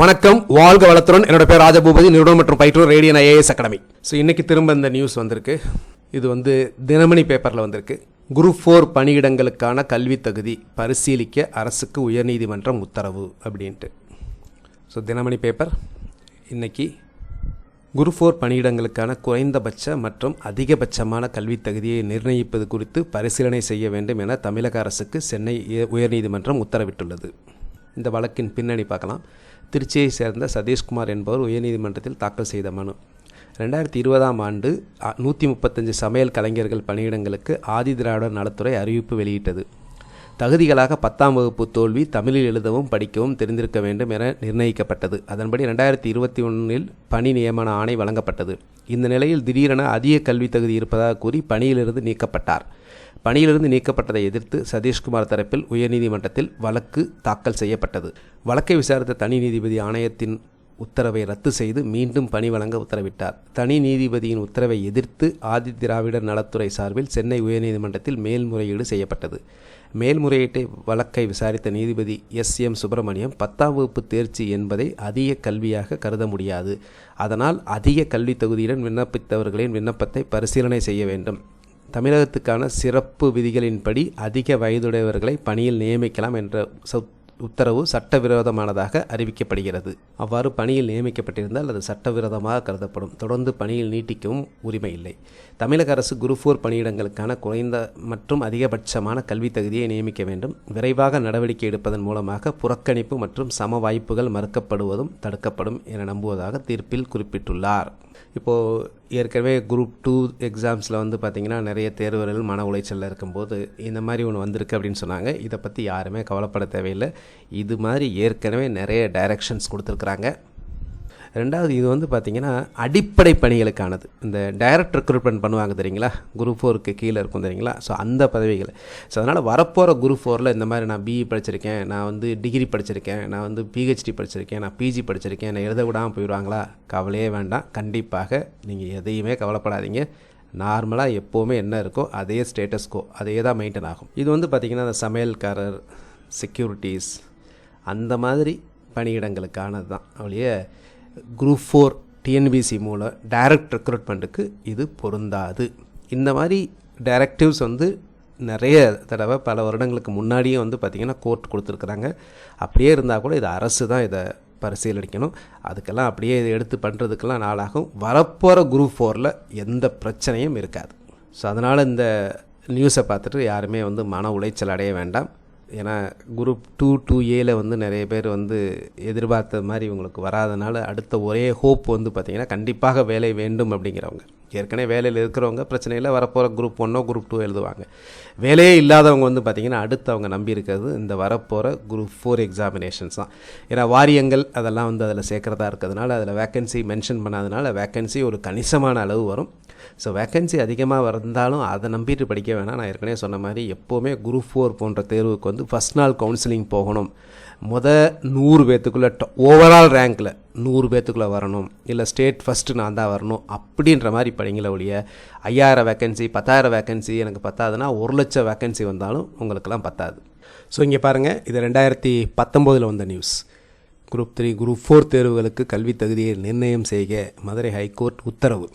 வணக்கம் வாழ்க வளத்துடன். என்னோட பேர் ராஜபூபதி நிறுவனம் மற்றும் பயிற்றுவர் ரேடியன் ஐஏஎஸ் அகாடமி ஸோ இன்னைக்கு திரும்ப இந்த நியூஸ் வந்திருக்கு. இது வந்து தினமணி பேப்பரில் வந்திருக்கு. குரூப் ஃபோர் பணியிடங்களுக்கான கல்வி தகுதி பரிசீலிக்க அரசுக்கு உயர்நீதிமன்றம் உத்தரவு அப்படின்ட்டு. ஸோ தினமணி பேப்பர் இன்னைக்கு குரூப் ஃபோர் பணியிடங்களுக்கான குறைந்தபட்ச மற்றும் அதிகபட்சமான கல்வித் தகுதியை நிர்ணயிப்பது குறித்து பரிசீலனை செய்ய வேண்டும் என தமிழக அரசுக்கு சென்னை உயர்நீதிமன்றம் உத்தரவிட்டுள்ளது. இந்த வழக்கின் பின்னணி பார்க்கலாம். திருச்சியை சேர்ந்த சதீஷ்குமார் என்பவர் உயர்நீதிமன்றத்தில் தாக்கல் செய்த மனு. ரெண்டாயிரத்தி இருபதாம் ஆண்டு நூற்றி முப்பத்தஞ்சு சமையல் கலைஞர்கள் பணியிடங்களுக்கு ஆதிதிராவிடர் நலத்துறை அறிவிப்பு வெளியிட்டது. தகுதிகளாக பத்தாம் வகுப்பு தோல்வி தமிழில் எழுதவும் படிக்கவும் தெரிந்திருக்க வேண்டும் என நிர்ணயிக்கப்பட்டது. அதன்படி ரெண்டாயிரத்தி இருபத்தி ஒன்றில் பணி நியமன ஆணை வழங்கப்பட்டது. இந்த நிலையில் திடீரென அதிக கல்வி தகுதி இருப்பதாக கூறி பணியிலிருந்து நீக்கப்பட்டார். பணியிலிருந்து நீக்கப்பட்டதை எதிர்த்து சதீஷ்குமார் தரப்பில் உயர்நீதிமன்றத்தில் வழக்கு தாக்கல் செய்யப்பட்டது. வழக்கை விசாரித்த தனி நீதிபதி ஆணையத்தின் உத்தரவை ரத்து செய்து மீண்டும் பணி வழங்க உத்தரவிட்டார். தனி நீதிபதியின் உத்தரவை எதிர்த்து ஆதி திராவிடர் நலத்துறை சார்பில் சென்னை உயர்நீதிமன்றத்தில் மேல்முறையீடு செய்யப்பட்டது. மேல்முறையீட்டை வழக்கை விசாரித்த நீதிபதி எஸ். எம். சுப்பிரமணியம் பத்தாம் வகுப்பு தேர்ச்சி என்பதை அதிக கல்வியாக கருத முடியாது. அதனால் அதிக கல்வி தகுதியுடன் விண்ணப்பித்தவர்களின் விண்ணப்பத்தை பரிசீலனை செய்ய வேண்டும். தமிழகத்துக்கான சிறப்பு விதிகளின்படி அதிக வயதுடையவர்களை பணியில் நியமிக்கலாம் என்ற உத்தரவு சட்டவிரோதமானதாக அறிவிக்கப்படுகிறது. அவ்வாறு பணியில் நியமிக்கப்பட்டிருந்தால் அது சட்டவிரோதமாக கருதப்படும். தொடர்ந்து பணியில் நீட்டிக்கவும் உரிமை இல்லை. தமிழக அரசு குரு ஃபோர் பணியிடங்களுக்கான குறைந்த மற்றும் அதிகபட்சமான கல்வித் தகுதியை நியமிக்க வேண்டும். விரைவாக நடவடிக்கை எடுப்பதன் மூலமாக புறக்கணிப்பு மற்றும் சம வாய்ப்புகள் மறுக்கப்படுவதும் தடுக்கப்படும் என நம்புவதாக தீர்ப்பில் குறிப்பிட்டுள்ளார். இப்போது ஏற்கனவே குரூப் டூ எக்ஸாம்ஸில் வந்து பார்த்திங்கன்னா நிறைய தேர்வர்கள் மன உளைச்சலில் இருக்கும்போது இந்த மாதிரி ஒன்று வந்திருக்கு அப்படின்னு சொன்னாங்க. இதை பற்றி யாருமே கவலைப்பட தேவையில்லை. இது மாதிரி ஏற்கனவே நிறைய டைரக்ஷன்ஸ் கொடுத்துருக்குறாங்க. ரெண்டாவது இது வந்து பார்த்திங்கன்னா அடிப்படை பணிகளுக்கானது. இந்த டைரக்ட் ரெக்ரூட்மெண்ட் பண்ணுவாங்க தெரியுங்களா? குரூப் ஃபோருக்கு கீழே இருக்கும் தெரியுங்களா? ஸோ அந்த பதவிகள். ஸோ அதனால் வரப்போகிற குரூப் ஃபோரில் இந்த மாதிரி நான் பிஇ படிச்சிருக்கேன் நான் வந்து டிகிரி படிச்சிருக்கேன் நான் வந்து பிஹெச்டி படிச்சிருக்கேன் நான் பிஜி படிச்சிருக்கேன் என்னை எழுத விடாமல் போயிடுவாங்களா? கவலையே வேண்டாம். கண்டிப்பாக நீங்கள் எதையுமே கவலைப்படாதீங்க. நார்மலாக எப்போவுமே என்ன இருக்கோ அதே ஸ்டேட்டஸ்கோ அதே தான் மெயின்டைன் ஆகும். இது வந்து பார்த்திங்கன்னா அந்த சமையல்காரர் செக்யூரிட்டிஸ் அந்த மாதிரி பணியிடங்களுக்கானது தான். அவளையே குரூப் ஃபோர் டிஎன்பிசி மூலம் டைரக்ட் ரெக்ரூட்மெண்ட்டுக்கு இது பொருந்தாது. இந்த மாதிரி டைரக்டிவ்ஸ் வந்து நிறைய தடவை பல வருடங்களுக்கு முன்னாடியே வந்து பார்த்திங்கன்னா கோர்ட் கொடுத்துருக்குறாங்க. அப்படியே இருந்தால் கூட இது அரசு தான் இதை பரிசீலனிக்கணும். அதுக்கெல்லாம் அப்படியே இதை எடுத்து பண்ணுறதுக்கெல்லாம் நாளாகும். வரப்போகிற குரூப் ஃபோரில் எந்த பிரச்சனையும் இருக்காது. ஸோ அதனால் இந்த நியூஸை பார்த்துட்டு யாருமே வந்து மன உளைச்சல் அடைய வேண்டாம். ஏன்னா குரூப் டூ டூ ஏல வந்து நிறைய பேர் வந்து எதிர்பார்த்த மாதிரி இவங்களுக்கு வராதனால அடுத்த ஒரே ஹோப் வந்து பார்த்திங்கன்னா கண்டிப்பாக வேலை வேண்டும் அப்படிங்கிறவங்க. ஏற்கனவே வேலையில் இருக்கிறவங்க பிரச்சனையில் வரப்போகிற குரூப் ஒன்னோ குரூப் டூ எழுதுவாங்க. வேலையே இல்லாதவங்க வந்து பார்த்திங்கன்னா அடுத்து அவங்க நம்பி இருக்கிறது இந்த வரப்போகிற குரூப் ஃபோர் எக்ஸாமினேஷன்ஸ் தான். ஏன்னா வாரியங்கள் அதெல்லாம் வந்து அதில் சேர்க்குறதா இருக்கிறதுனால அதில் வேக்கன்சி மென்ஷன் பண்ணாதனால வேக்கன்சி ஒரு கணிசமான அளவு வரும். ஸோ வேக்கன்சி அதிகமாக வந்தாலும் அதை நம்பிட்டு படிக்க வேணாம். நான் ஏற்கனவே சொன்ன மாதிரி எப்போவுமே குரூப் ஃபோர் போன்ற தேர்வுக்கு வந்து ஃபஸ்ட் நாள் கவுன்சிலிங் போகணும். முத நூறு பேத்துக்குள்ளே ஓவரால் ரேங்க்கில் நூறு பேத்துக்குள்ளே வரணும். இல்லை ஸ்டேட் ஃபஸ்ட்டு நான் தான் வரணும் அப்படின்ற மாதிரி படிங்கள ஒழிய ஐயாயிரம் வேக்கன்சி பத்தாயிரம் வேக்கன்சி எனக்கு பத்தாதுன்னா ஒரு லட்சம் வேக்கன்சி வந்தாலும் உங்களுக்கெல்லாம் பத்தாது. ஸோ இங்கே பாருங்கள் இது ரெண்டாயிரத்தி பத்தொம்போதில் வந்த news group three group four தேர்வுகளுக்கு கல்வி தகுதியை நிர்ணயம் செய்க. மதுரை ஹைகோர்ட் உத்தரவு.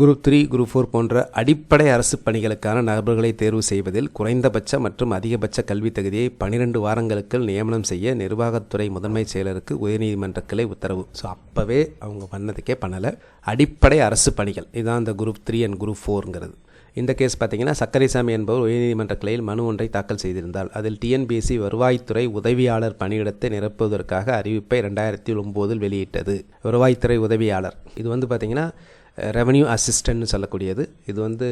குரூப் த்ரீ குரூப் ஃபோர் போன்ற அடிப்படை அரசு பணிகளுக்கான நபர்களை தேர்வு செய்வதில் குறைந்தபட்ச மற்றும் அதிகபட்ச கல்வி தகுதியை பனிரெண்டு வாரங்களுக்குள் நியமனம் செய்ய நிர்வாகத்துறை முதன்மை செயலருக்கு உயர்நீதிமன்ற கிளை உத்தரவு. ஸோ அப்போவே அவங்க பண்ணதுக்கே பண்ணலை. அடிப்படை அரசு பணிகள். இதுதான் இந்த குரூப் த்ரீ அண்ட் குரூப் ஃபோருங்கிறது. இந்த கேஸ் பார்த்தீங்கன்னா சக்கரைசாமி என்பவர் உயர்நீதிமன்ற கிளையில் மனு ஒன்றை தாக்கல் செய்திருந்தார். அதில் டிஎன்பிஎஸ்சி வருவாய்த்துறை உதவியாளர் பணியிடத்தை நிரப்புவதற்காக அறிவிப்பை ரெண்டாயிரத்தி ஒம்போதில் வெளியிட்டது. வருவாய்த்துறை உதவியாளர். இது வந்து பார்த்திங்கன்னா ரெவன்யூ அசிஸ்டன்ட்னு சொல்லக்கூடியது. இது வந்து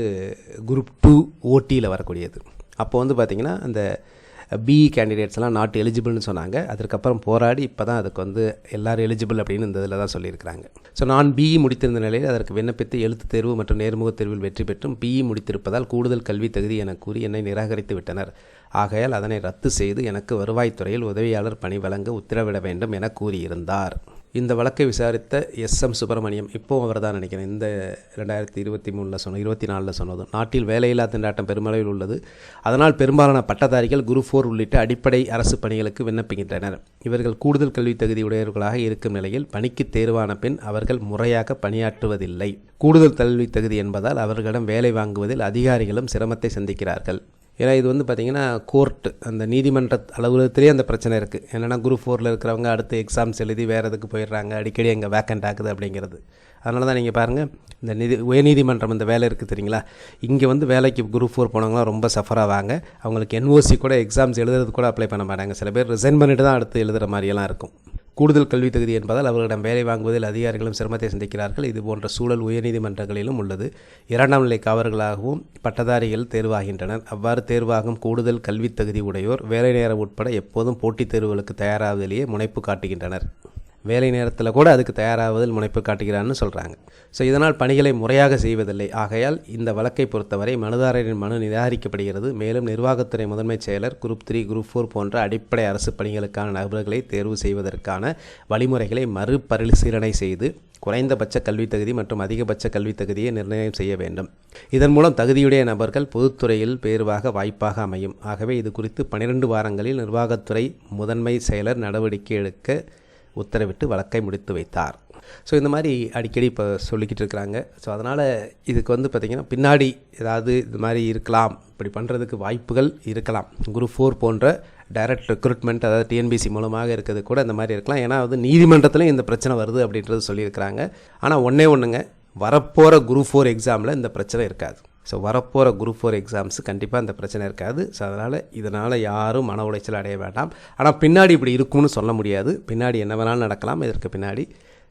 குரூப் டூ ஓட்டியில் வரக்கூடியது. அப்போ வந்து பார்த்திங்கன்னா அந்த பிஇ கேண்டிடேட்ஸ்லாம் நாட் எலிஜிபிள்னு சொன்னாங்க. அதுக்கப்புறம் போராடி இப்போ தான் அதுக்கு வந்து எல்லோரும் எலிஜிபிள் அப்படின்னு இந்த இதில் தான் சொல்லியிருக்கிறாங்க. ஸோ நான் பிஇ முடித்திருந்த நிலையில் அதற்கு விண்ணப்பித்து எழுத்துத் தேர்வு மற்றும் நேர்முக தேர்வில் வெற்றி பெற்றும் பிஇ முடித்திருப்பதால் கூடுதல் கல்வி தகுதி என கூறி என்னை நிராகரித்து விட்டனர். ஆகையால் அதனை ரத்து செய்து எனக்கு வருவாய்த்துறையில் உதவியாளர் பணி வழங்க உத்தரவிட வேண்டும் என கூறியிருந்தார். இந்த வழக்கை விசாரித்த எஸ் எம் சுப்பிரமணியம் இப்போ அவர் தான் நினைக்கிறேன். இந்த ரெண்டாயிரத்தி இருபத்தி மூணில் சொன்ன இருபத்தி நாலில் சொன்னதும் நாட்டில் வேலையில்லா திண்டாட்டம் பெருமளவில் உள்ளது. அதனால் பெரும்பாலான பட்டதாரிகள் குரு ஃபோர் உள்ளிட்ட அடிப்படை அரசு பணிகளுக்கு விண்ணப்பிக்கின்றனர். இவர்கள் கூடுதல் கல்வி தகுதி உடையவர்களாக இருக்கும் நிலையில் பணிக்கு தேர்வான பின் அவர்கள் முறையாக பணியாற்றுவதில்லை. கூடுதல் கல்வி தகுதி என்பதால் அவர்களிடம் வேலை வாங்குவதில் அதிகாரிகளும் சிரமத்தை சந்திக்கிறார்கள். ஏன்னா இது வந்து பார்த்திங்கன்னா கோர்ட்டு அந்த நீதிமன்ற அலுவலகத்திலே அந்த பிரச்சனை இருக்குது என்னென்னா குரூப் ஃபோரில் இருக்கிறவங்க அடுத்து எக்ஸாம்ஸ் எழுதி வேறு எதுக்கு போயிடுறாங்க? அடிக்கடி அங்கே வேக்கண்ட் ஆகுது அப்படிங்கிறது. அதனால தான் நீங்கள் பாருங்கள் இந்த நிதி உயர்நீதிமன்றம் இந்த வேலை இருக்குது தெரியுங்களா? இங்கே வந்து வேலைக்கு குரூப் ஃபோர் போனவங்களாம் ரொம்ப சஃபர் ஆவாங்க. அவங்களுக்கு என்ஓசி கூட எக்ஸாம்ஸ் எழுதுறது கூட அப்ளை பண்ண மாட்டாங்க. சில பேர் ரிசைன் பண்ணிட்டு தான் அடுத்து எழுதுகிற மாதிரியெல்லாம் இருக்கும். கூடுதல் கல்வி தகுதி என்பதால் அவர்களிடம் வேலை வாங்குவதில் அதிகாரிகளும் சிரமத்தை சந்திக்கிறார்கள். இது போன்ற சூழல் உயர்நீதிமன்றங்களிலும் உள்ளது. இரண்டாம் நிலை காவலர்களாகவும் பட்டதாரிகள் தேர்வாகின்றனர். அவ்வாறு தேர்வாகும் கூடுதல் கல்வி தகுதி உடையோர் வேலை நேரம் உட்பட எப்போதும் போட்டித் தேர்வுகளுக்கு தயாராவதிலேயே முனைப்பு காட்டுகின்றனர். வேலை நேரத்தில் கூட அதுக்கு தயாராவதில் முனைப்பு காட்டுகிறான்னு சொல்கிறாங்க ஸோ இதனால் பணிகளை முறையாக செய்வதில்லை. ஆகையால் இந்த வழக்கை பொறுத்தவரை மனுதாரரின் மனு நிராகரிக்கப்படுகிறது. மேலும் நிர்வாகத்துறை முதன்மைச் செயலர் குரூப் த்ரீ குரூப் ஃபோர் போன்ற அடிப்படை அரசு பணிகளுக்கான நபர்களை தேர்வு செய்வதற்கான வழிமுறைகளை மறுபரிசீலனை செய்து குறைந்தபட்ச கல்வித் தகுதி மற்றும் அதிகபட்ச கல்வித் தகுதியை நிர்ணயம் செய்ய வேண்டும். இதன் மூலம் தகுதியுடைய நபர்கள் பொதுத்துறையில் பேருவாக வாய்ப்பாக அமையும். ஆகவே இது குறித்து பனிரெண்டு வாரங்களில் நிர்வாகத்துறை முதன்மை செயலர் நடவடிக்கை எடுக்க உத்தரவிட்டு வழக்கை முடித்து வைத்தார். ஸோ இந்த மாதிரி அடிக்கடி இப்போ சொல்லிக்கிட்டு இருக்கிறாங்க. ஸோ அதனால் இதுக்கு வந்து பார்த்திங்கன்னா பின்னாடி ஏதாவது இது மாதிரி இருக்கலாம். இப்படி பண்ணுறதுக்கு வாய்ப்புகள் இருக்கலாம். குரூப் ஃபோர் போன்ற டைரக்ட் ரெக்ரூட்மெண்ட் அதாவது டிஎன்பிசி மூலமாக இருக்கிறது கூட இந்த மாதிரி இருக்கலாம். ஏன்னா வந்து நீதிமன்றத்திலையும் இந்த பிரச்சனை வருது அப்படின்றது சொல்லியிருக்கிறாங்க. ஆனால் ஒன்றே ஒன்றுங்க வரப்போகிற குரூப் ஃபோர் எக்ஸாமில் இந்த பிரச்சனை இருக்காது. ஸோ வரப்போகிற குரூப் ஃபோர் எக்ஸாம்ஸு கண்டிப்பாக அந்த பிரச்சனை இருக்காது. ஸோ அதனால் இதனால் யாரும் மன உளைச்சல் அடைய வேண்டாம். ஆனால் பின்னாடி இப்படி இருக்கும்னு சொல்ல முடியாது. பின்னாடி என்ன வேணாலும் நடக்கலாம். இதற்கு பின்னாடி.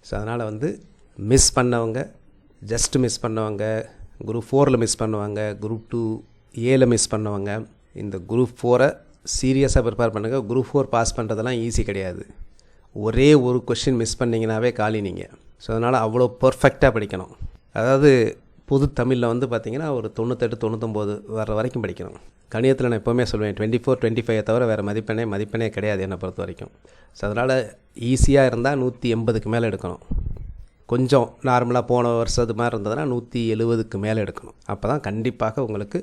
ஸோ அதனால் வந்து மிஸ் பண்ணவங்க ஜஸ்ட் மிஸ் பண்ணவங்க குரூப் ஃபோரில் மிஸ் பண்ணுவாங்க குரூப் டூ ஏல மிஸ் பண்ணவங்க இந்த குரூப் ஃபோரை சீரியஸாக ப்ரிப்பேர் பண்ணுங்கள் குரூப் ஃபோர் பாஸ் பண்ணுறதெல்லாம் ஈஸி கிடையாது. ஒரே ஒரு கொஷின் மிஸ் பண்ணிங்கனாவே காலி நீங்கள் ஸோ அதனால் அவ்வளோ பர்ஃபெக்டாக படிக்கணும். அதாவது பொது தமிழில் வந்து பார்த்திங்கன்னா ஒரு தொண்ணூத்தெட்டு தொண்ணூத்தொம்போது வர வரைக்கும் படிக்கணும். கணிதத்தில் நான் எப்போவுமே சொல்லுவேன் டுவெண்ட்டி ஃபோர் டுவெண்ட்டி ஃபைவ் தவிர வேறு மதிப்பெண்ணே மதிப்பெண்ணே கிடையாது என்னை பொறுத்த வரைக்கும். ஸோ அதனால் ஈஸியாக இருந்தால் நூற்றி எண்பதுக்கு மேலே எடுக்கணும். கொஞ்சம் நார்மலாக போன வருஷம் அது மாதிரி இருந்ததுன்னா நூற்றி எழுபதுக்கு மேலே எடுக்கணும். அப்போ தான் கண்டிப்பாக உங்களுக்கு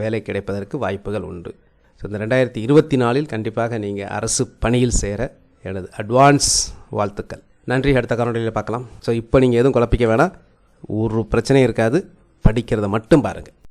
வேலை கிடைப்பதற்கு வாய்ப்புகள் உண்டு. ஸோ இந்த ரெண்டாயிரத்தி இருபத்தி நாலில் கண்டிப்பாக நீங்கள் அரசு பணியில் சேர எனது அட்வான்ஸ் வாழ்த்துக்கள். நன்றி. அடுத்த காணொலியில் பார்க்கலாம். ஸோ இப்போ நீங்கள் எதுவும் குழப்பிக்க வேணாம். ஒரு பிரச்சனையும் இருக்காது. படிக்கிறத மட்டும் பாருங்கள்